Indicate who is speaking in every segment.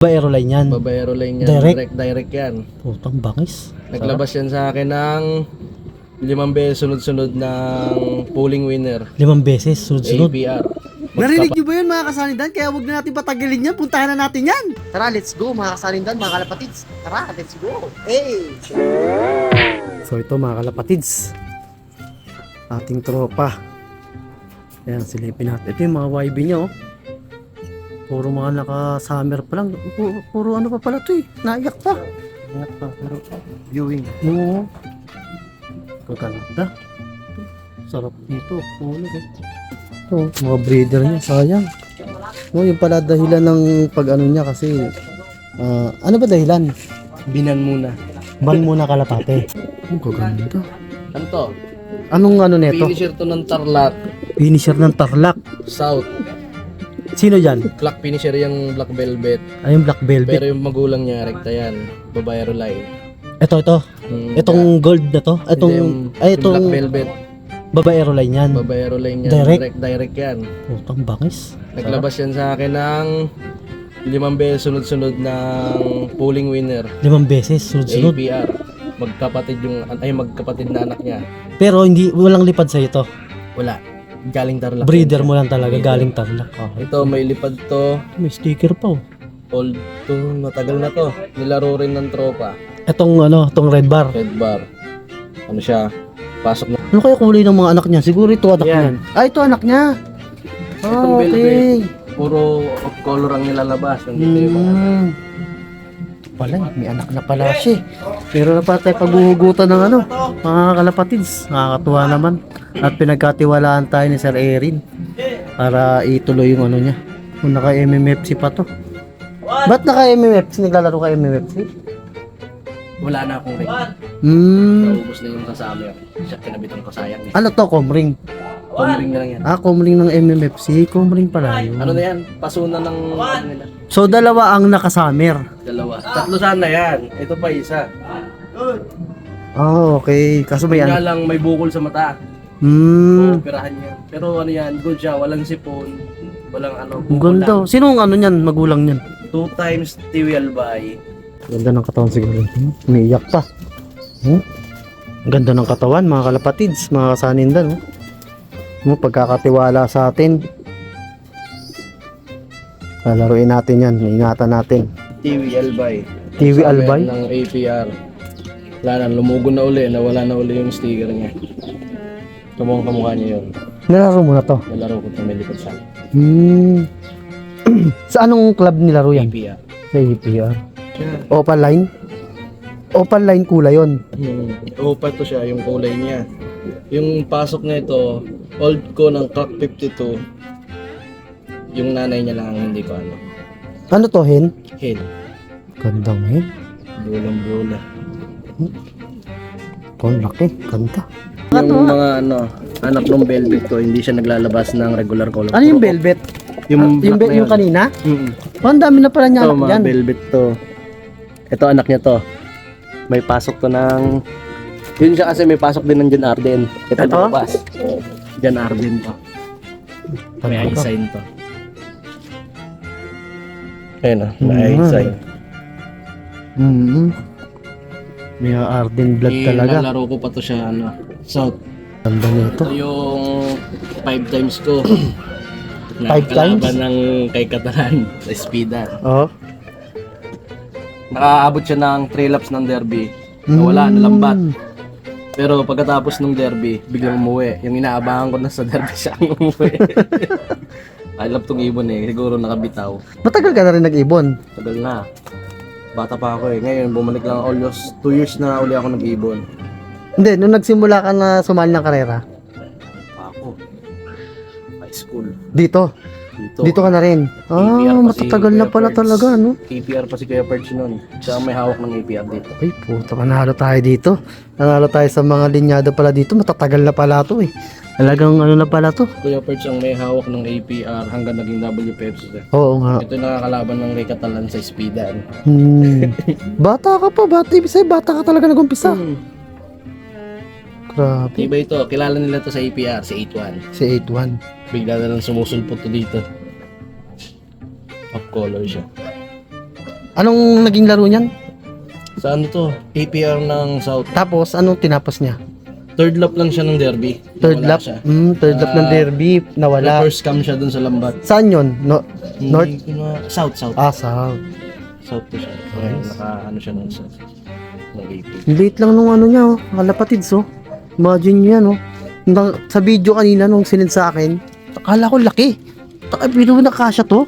Speaker 1: Ba aeroline yan?
Speaker 2: Babayero line yan.
Speaker 1: Direct?
Speaker 2: Direct, direct yan.
Speaker 1: Putang bangis.
Speaker 2: Naglabas yan sa akin ng limang beses sunod-sunod ng pooling winner.
Speaker 1: Limang beses, sunod-sunod.
Speaker 2: APR.
Speaker 3: Narinig niyo ba yun mga kasalindan? Kaya huwag na natin patagilin yan. Puntahan na natin yan.
Speaker 4: Tara, let's go mga kasalindan, mga kalapatids. Tara, let's go. Hey!
Speaker 3: So ito mga kalapatids. Ating tropa. Ayan, silipin natin. Ito yung mga YB niya oh. Puro mga naka-summer pa lang. Puro, puro ano pa pala to eh. Naiyak pa. Naiyak pa. Pero viewing. Oo. Kaganda. Sarap dito. Ulo eh. Ito, mga breeder niya. Sayang. No, yung pala dahilan ng pag ano niya kasi ah, ano ba dahilan?
Speaker 2: Binan muna.
Speaker 1: Ban muna kalapate.
Speaker 3: Ang kaganda.
Speaker 2: Ano to?
Speaker 3: Anong ano neto?
Speaker 2: Finisher to ng Tarlac
Speaker 3: Finisher ng Tarlac.
Speaker 2: South.
Speaker 1: Sino dyan?
Speaker 2: Black finisher yung Black Velvet.
Speaker 1: Ay, yung Black Velvet.
Speaker 2: Pero yung magulang niya, rekta yan. Babayero line.
Speaker 1: Ito, ito.
Speaker 2: Mm,
Speaker 1: Itong gold na to.
Speaker 2: Hindi,
Speaker 1: Itong,
Speaker 2: yung,
Speaker 1: ay,
Speaker 2: yung Black
Speaker 1: itong
Speaker 2: Velvet.
Speaker 1: baba aeroline yan.
Speaker 2: Babayero line yan.
Speaker 1: Direct?
Speaker 2: Direct, direct yan.
Speaker 1: Putang bangis.
Speaker 2: Naglabas yan sa akin ng limang beses sunod-sunod ng pooling winner.
Speaker 1: Limang beses, sunod-sunod.
Speaker 2: APR. Magkapatid yung, ay magkapatid na anak niya.
Speaker 1: Pero hindi, walang lipad sa ito.
Speaker 2: Wala. Galing Tarlac.
Speaker 1: Breeder mo lang talaga,
Speaker 2: Breeder.
Speaker 1: galing Tarlac. Okay.
Speaker 2: Ito, may lipad to.
Speaker 1: May sticker pa oh.
Speaker 2: Old to. Matagal na to. Nilaro rin ng tropa.
Speaker 1: Itong ano, itong red bar.
Speaker 2: Red bar. Ano siya? Pasok na.
Speaker 3: Ano kaya kulay ng mga anak niya? Siguro ito anak niya. Ah, ito anak niya. Ah,
Speaker 2: Itong
Speaker 3: okay.
Speaker 2: velvet. Puro off color ang nilalabas. Nandito yung mga
Speaker 3: Hmm. Pala, may anak na pala siya. eh. Pero na pala tayo paghuhugutan ng ano, mga kalapatids. Nakakatuwa naman. At pinagkatiwalaan tayo ni Sir Erin para ituloy yung ano niya. Kung naka MMFC pa to. Ba't naka MMFC? Naglalaro ka MMFC?
Speaker 2: Wala na akong ring.
Speaker 3: Hmm.
Speaker 2: Naubos na yung kasama. Siya kinabitan ko sayang. eh.
Speaker 3: Ano to, Comring?
Speaker 2: Pumring na lang yan.
Speaker 3: Ah, Comring ng MMFC. Comring pala yun.
Speaker 2: Ano na yan? Pasuna ng ano nila.
Speaker 3: So, dalawa ang nakasamer.
Speaker 2: Dalawa. Tatlo sana yan. Ito pa isa.
Speaker 3: Ah, okay. Kaso may
Speaker 2: Kaya
Speaker 3: ano.
Speaker 2: lang may bukol sa mata.
Speaker 3: Hmm.
Speaker 2: Operahan niya. Pero ano yan, good siya. Walang sipon. Walang ano.
Speaker 3: Ang
Speaker 2: bukol
Speaker 3: ganda.
Speaker 2: lang.
Speaker 3: Sino ang ano niyan? Magulang niyan?
Speaker 2: Two times TWL by.
Speaker 3: Ganda ng katawan siguro. Hmm? Umiiyak pa. Hmm? Ang Ganda ng katawan, mga kalapatids, mga kasanindan. Oh. Mo pagkakatiwala sa atin. Lalaruin natin yan, ingatan natin.
Speaker 2: TWL by.
Speaker 3: TV
Speaker 2: Sabi
Speaker 3: Albay?
Speaker 2: Ng APR. Wala na, lumugo na uli. Nawala na uli yung sticker niya. Kamukhang kamukha niya yun.
Speaker 3: Nilaro mo na to.
Speaker 2: Nalaro ko ito, may likod siya.
Speaker 3: Hmm. sa anong club nilaro yan?
Speaker 2: APR.
Speaker 3: Sa APR.
Speaker 2: Yeah.
Speaker 3: Opal Line? Opal Line kulay yon.
Speaker 2: Hmm. Opa to siya, yung kulay niya. Yung pasok na ito, old ko ng Clock 52. Yung nanay niya lang ang hindi ko ano.
Speaker 3: Ano to, hen?
Speaker 2: Hen.
Speaker 3: Gandang hen.
Speaker 2: Bulang-bula.
Speaker 3: Oh, laki. Ganda.
Speaker 2: Yung mga ano, anak ng velvet ko, hindi siya naglalabas ng regular color.
Speaker 3: Ano yung velvet?
Speaker 2: Yung,
Speaker 3: Ah, yung, be- yung
Speaker 2: yun.
Speaker 3: kanina?
Speaker 2: Mm.
Speaker 3: Oh, ang dami na pala niya
Speaker 2: Ito,
Speaker 3: anak
Speaker 2: mga
Speaker 3: yan.
Speaker 2: velvet to. Ito, anak niya to. May pasok to ng... Yun siya kasi may pasok din ng John Arden. Ito,
Speaker 3: Ito?
Speaker 2: lumabas. John Arden to. May eye sign to. Ayun o, may
Speaker 3: Mm.
Speaker 2: eye sign.
Speaker 3: Mm-hmm. May Arden blood
Speaker 2: Eh,
Speaker 3: talaga.
Speaker 2: Nalaro ko pa to siya, ano. So,
Speaker 3: Ganda nito.
Speaker 2: ito yung five times ko.
Speaker 3: Five times?
Speaker 2: Nakakalaban ng kay Katalan sa speeda.
Speaker 3: Oh.
Speaker 2: Nakaabot siya ng 3 laps ng derby. Nawala,
Speaker 3: Mm.
Speaker 2: nalambat. Pero pagkatapos ng derby, biglang umuwi. Yung inaabangan ko na sa derby siya ang umuwi. I love tong ibon eh. Siguro nakabitaw.
Speaker 3: Matagal ka na rin nag-ibon.
Speaker 2: Tagal na. Bata pa ako eh. Ngayon, bumalik lang almost 2 years na uli ako nag-ibon.
Speaker 3: Hindi, nung nagsimula ka na sumali ng karera.
Speaker 2: Ako. High school.
Speaker 3: Dito.
Speaker 2: Dito.
Speaker 3: Dito ka na rin.
Speaker 2: APR
Speaker 3: Ah,
Speaker 2: pa si
Speaker 3: matatagal na
Speaker 2: Kuya
Speaker 3: pala
Speaker 2: Perch.
Speaker 3: talaga, no?
Speaker 2: APR pa si Kuya Perch nun. Siya ang may hawak ng APR dito.
Speaker 3: Ay, puta, panalo tayo dito. Nanalo tayo sa mga linyado pala dito. Matatagal na pala to eh. Talagang ano na pala to.
Speaker 2: Kuya Perch ang may hawak ng APR hanggang naging WPFC siya.
Speaker 3: Oo nga.
Speaker 2: Ito yung nakakalaban ng Catalan sa speedan.
Speaker 3: Hmm. bata ka pa, bata. Ibig sabihin, bata ka talaga nag-umpisa.
Speaker 2: Hmm.
Speaker 3: Grabe.
Speaker 2: Iba ito. Kilala nila to sa APR, si 81.
Speaker 3: Si 8-1.
Speaker 2: Bigla na lang sumusulpot to dito. Off color siya.
Speaker 3: Anong naging laro niyan?
Speaker 2: Sa ano to? APR ng South.
Speaker 3: Tapos, anong tinapos niya?
Speaker 2: Third lap lang siya ng derby.
Speaker 3: Third lap?
Speaker 2: Siya.
Speaker 3: Mm, third lap ng
Speaker 2: Ah,
Speaker 3: derby. Nawala.
Speaker 2: Na-first cam siya dun sa lambat.
Speaker 3: Saan yun? No, North?
Speaker 2: South, South.
Speaker 3: ah, south.
Speaker 2: South to siya. Okay. Naka ano siya nun sa
Speaker 3: Late lang nung ano niya, oh. Kalapatids, oh. Imagine niyo yan, oh. Nang- Sa video kanina nung sinend sa akin, akala ko laki. Taka, pero nakasya to.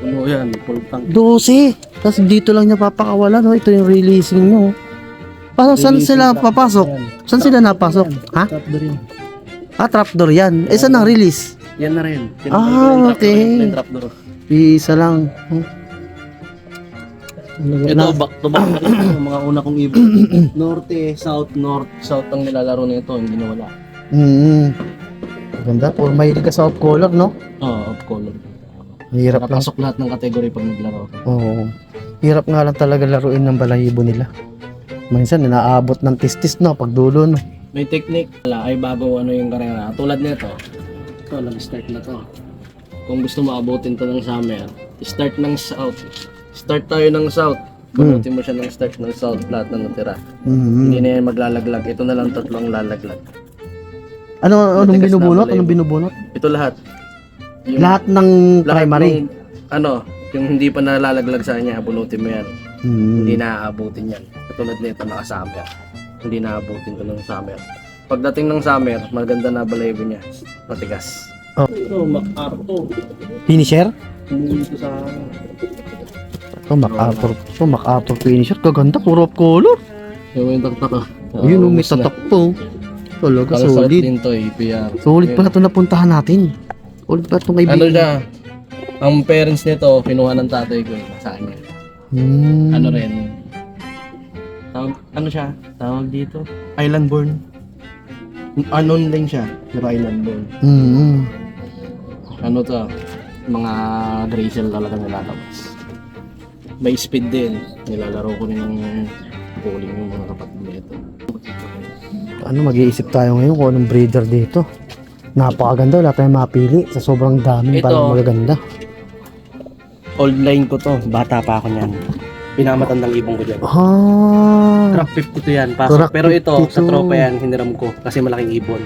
Speaker 2: Ano yan? Full tank.
Speaker 3: 12. Tapos dito lang niya papakawalan, no? Ito yung releasing niya, oh. Parang saan sila papasok?
Speaker 2: yan.
Speaker 3: Saan sila napasok? Ha?
Speaker 2: Trapdoor yan.
Speaker 3: Ah, trapdoor yan. Eh, saan ang release?
Speaker 2: Yan na rin. Tinatanggal
Speaker 3: Ah, okay. Isa lang. Oh.
Speaker 2: Ito,
Speaker 3: Na-
Speaker 2: back to back na ito, mga una kong ibon. Norte, South, North, South ang nilalaro nito, hindi na wala.
Speaker 3: Mm. Ganda. Puro mahilig ka sa off color, no?
Speaker 2: Oo, of color.
Speaker 3: Hirap lang.
Speaker 2: Lahat ng kategory pag naglaro ako.
Speaker 3: Oo. Hirap nga lang talaga laruin ng balahibo nila. Minsan, inaabot ng tistis, no? Pag dulo, no?
Speaker 2: May technique wala ay bago ano yung karera. Tulad nito. Ito, nag-start na to. Kung gusto mo abutin to ng summer, start ng south. Start tayo ng south. Punutin mo siya ng start ng south, lahat na natira. Hindi
Speaker 3: Mm.
Speaker 2: na yan maglalaglag. Ito na lang tatlong lalaglag.
Speaker 3: Ano, anong
Speaker 2: Matigas na
Speaker 3: binubunot?
Speaker 2: balahibo.
Speaker 3: Anong binubunot?
Speaker 2: Ito lahat. Yung,
Speaker 3: Lahat ng
Speaker 2: lahat
Speaker 3: primary.
Speaker 2: ng, ano, yung hindi pa nalalaglag sa kanya, bunutin mo yan.
Speaker 3: Mm.
Speaker 2: Hindi naaabutin yan. Katulad nito, naka-summer. Hindi naaabutin ko ng summer. Pagdating ng summer, maganda na balayibo niya. Matigas.
Speaker 3: Oh. Finisher?
Speaker 2: Hindi ito sa...
Speaker 3: Ito, MacArthur. Ito, MacArthur finisher. Kaganda, puro off color.
Speaker 2: Yung yung taktak ah.
Speaker 3: Ayun, oh, may tatak po. Talaga,
Speaker 2: Para
Speaker 3: solid.
Speaker 2: din to, APR.
Speaker 3: Solid pala ito napuntahan natin. Solid pala itong
Speaker 2: Ano
Speaker 3: kaibigan.
Speaker 2: siya? Ang parents nito, kinuha ng tatay ko eh, sa kanya.
Speaker 3: Hmm.
Speaker 2: Ano rin? Tawag, ano siya? Tawag dito? Island born. Unknown lang siya, pero island born.
Speaker 3: Mm.
Speaker 2: Ano to? Mga Graysel talaga nilalabas. May speed din. Nilalaro ko rin ng bowling yung mga kapatid nito.
Speaker 3: Ano, mag-iisip tayo ngayon kung anong breeder dito. Napakaganda, wala tayong mapili sa sobrang daming
Speaker 2: Ito.
Speaker 3: parang magaganda.
Speaker 2: Old line ko to. Bata pa ako niyan. Pinamatandang ibong ko dyan.
Speaker 3: Ah,
Speaker 2: Crack 50 to yan. Pasok. Pero ito, sa
Speaker 3: 52.
Speaker 2: tropa yan, hiniram ko. Kasi malaking ibon.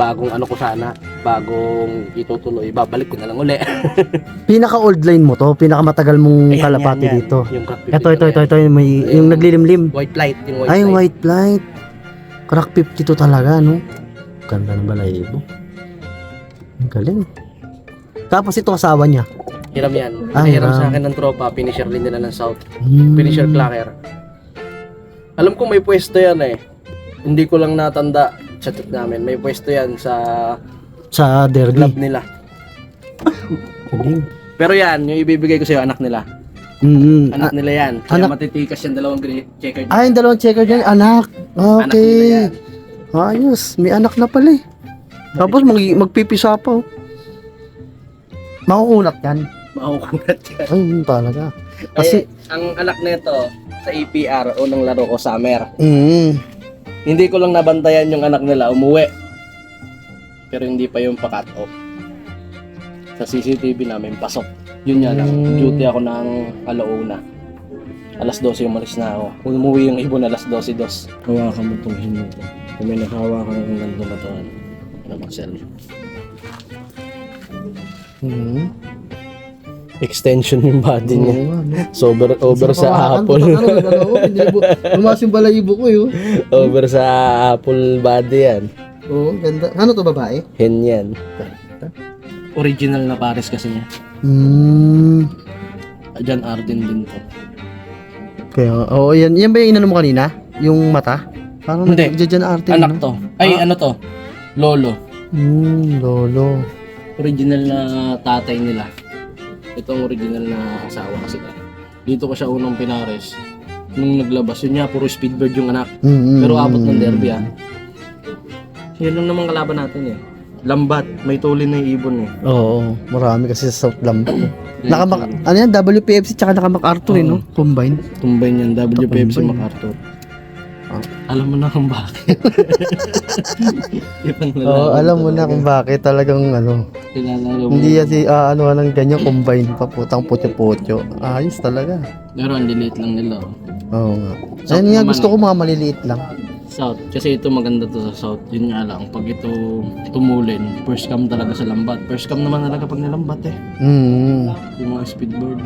Speaker 2: Bagong ano ko sana. Bagong itutuloy. Babalik ko na lang uli.
Speaker 3: pinaka-old line mo to, pinaka-matagal mong
Speaker 2: Ayan,
Speaker 3: kalapati
Speaker 2: yan, yan.
Speaker 3: dito.
Speaker 2: Yung crack 50
Speaker 3: Ito, ito, ito, ito, yung, may, yung naglilimlim.
Speaker 2: White light. Yung white
Speaker 3: Ay,
Speaker 2: light.
Speaker 3: white light. Crack 52 talaga, no? Ganda ng balayibo. Ang galing. Tapos ito asawa niya.
Speaker 2: Hiram yan.
Speaker 3: Ah,
Speaker 2: Hiram sa akin ng tropa. Finisher din nila ng South.
Speaker 3: Hmm.
Speaker 2: Finisher clacker. Alam ko may pwesto yan eh. Hindi ko lang natanda sa trip namin. May pwesto yan sa
Speaker 3: Sa derby.
Speaker 2: club nila.
Speaker 3: Galing.
Speaker 2: Pero yan, yung ibibigay ko sa'yo, anak nila.
Speaker 3: Mm-hmm.
Speaker 2: Anak nila yan. Kaya
Speaker 3: anak-
Speaker 2: matitikas yung dalawang checker.
Speaker 3: Ah, yung dalawang checker dyan, anak.
Speaker 2: Anak nila
Speaker 3: Okay.
Speaker 2: yan.
Speaker 3: Ayos, may anak na pala eh. Tapos mag magpipisa pa oh. Makukulat yan.
Speaker 2: Makukulat yan.
Speaker 3: Ay, yun talaga.
Speaker 2: Kasi,
Speaker 3: Kasi,
Speaker 2: ang anak nito sa APR, unang laro ko, Summer.
Speaker 3: mm,
Speaker 2: Hindi ko lang nabantayan yung anak nila, umuwi. Pero hindi pa yung pa-cut off. Sa CCTV namin, pasok. Yun yan, lang.
Speaker 3: Mm.
Speaker 2: duty ako ng alauna. Alas 12 umalis na ako. Umuwi yung ibon alas 12 dos. Hawakan mo itong hinuto. Kung may nakahawakan kang nandun na to, ano, ano Marcel?
Speaker 3: mm,
Speaker 2: Extension yung body niya. Sober, over sa apple.
Speaker 3: Lumas yung balayibo ko yun.
Speaker 2: over sa apple body yan.
Speaker 3: Oo, ganda. Ano to babae?
Speaker 2: Hen yan. Original na pares kasi niya.
Speaker 3: Hmm.
Speaker 2: Diyan Arden din to.
Speaker 3: Kaya, oo, yan. Yan ba yung inano mo kanina? Yung mata? Parang
Speaker 2: Hindi.
Speaker 3: Diyan arte.
Speaker 2: Anak to. Ay,
Speaker 3: Ah.
Speaker 2: ano to? Lolo.
Speaker 3: Hmm, lolo.
Speaker 2: Original na tatay nila. Ito ang original na asawa kasi. Dito ko siya unang pinares. Nung naglabas, yun niya, puro speedbird yung anak.
Speaker 3: Mm,
Speaker 2: Pero abot ng derby ah. Yan lang naman kalaban natin eh. Lambat, may tulin na yung ibon eh.
Speaker 3: Oo, marami kasi sa South Lambo. Naka ano yan, WPFC tsaka naka MacArthur eh, no? Combine.
Speaker 2: Tumbay niyan, WPFC
Speaker 3: Tumbay.
Speaker 2: MacArthur. Alam mo na kung bakit.
Speaker 4: Oo,
Speaker 2: lalaki
Speaker 4: alam mo na kung bakit talagang ano.
Speaker 2: Mo.
Speaker 4: Hindi yan si ah, ano ng ganyan combine pa putang putyo-putyo. Ayos talaga.
Speaker 2: Pero ang liliit lang nila. oh.
Speaker 4: Oo nga.
Speaker 2: South
Speaker 4: Ayun nga
Speaker 2: naman,
Speaker 4: gusto ko mga maliliit lang.
Speaker 2: South. Kasi ito maganda to sa South. Yun nga lang. Pag ito tumulin, first cam talaga sa lambat. First cam naman talaga pag nilambat eh.
Speaker 4: Mm.
Speaker 2: Yung mga speedboard.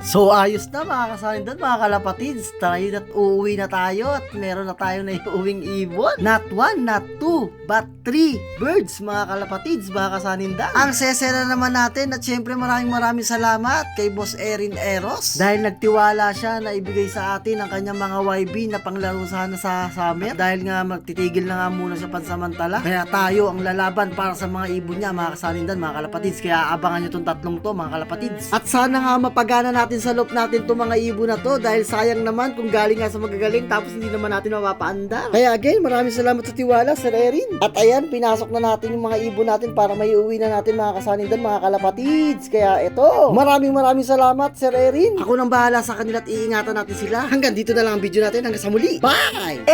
Speaker 4: So ayos na mga kasanin doon mga kalapatids. Tayo at uuwi na tayo at meron na tayo na iuwing ibon. Not one, not two, but three birds mga kalapatids mga kasanindan. Ang sesera naman natin at syempre maraming maraming salamat kay Boss Erin Eros dahil nagtiwala siya na ibigay sa atin ang kanyang mga YB na panglaro sana sa summer dahil nga magtitigil na nga muna siya pansamantala. Kaya tayo ang lalaban para sa mga ibon niya mga kasanindan mga kalapatids. Kaya abangan nyo tong tatlong to mga kalapatids. At sana nga mapagana natin sa loob natin tong mga ibon na to dahil sayang naman kung galing nga sa magagaling tapos hindi naman natin mapapaandar. Kaya again, maraming salamat sa tiwala, Sir Erin. At ayan, pinasok na natin yung mga ibon natin para may uwi na natin mga kasanindan, mga kalapatids. Kaya ito, maraming maraming salamat, Sir Erin. Ako nang bahala sa kanila at iingatan natin sila. Hanggang dito na lang ang video natin. Hanggang sa muli. Bye!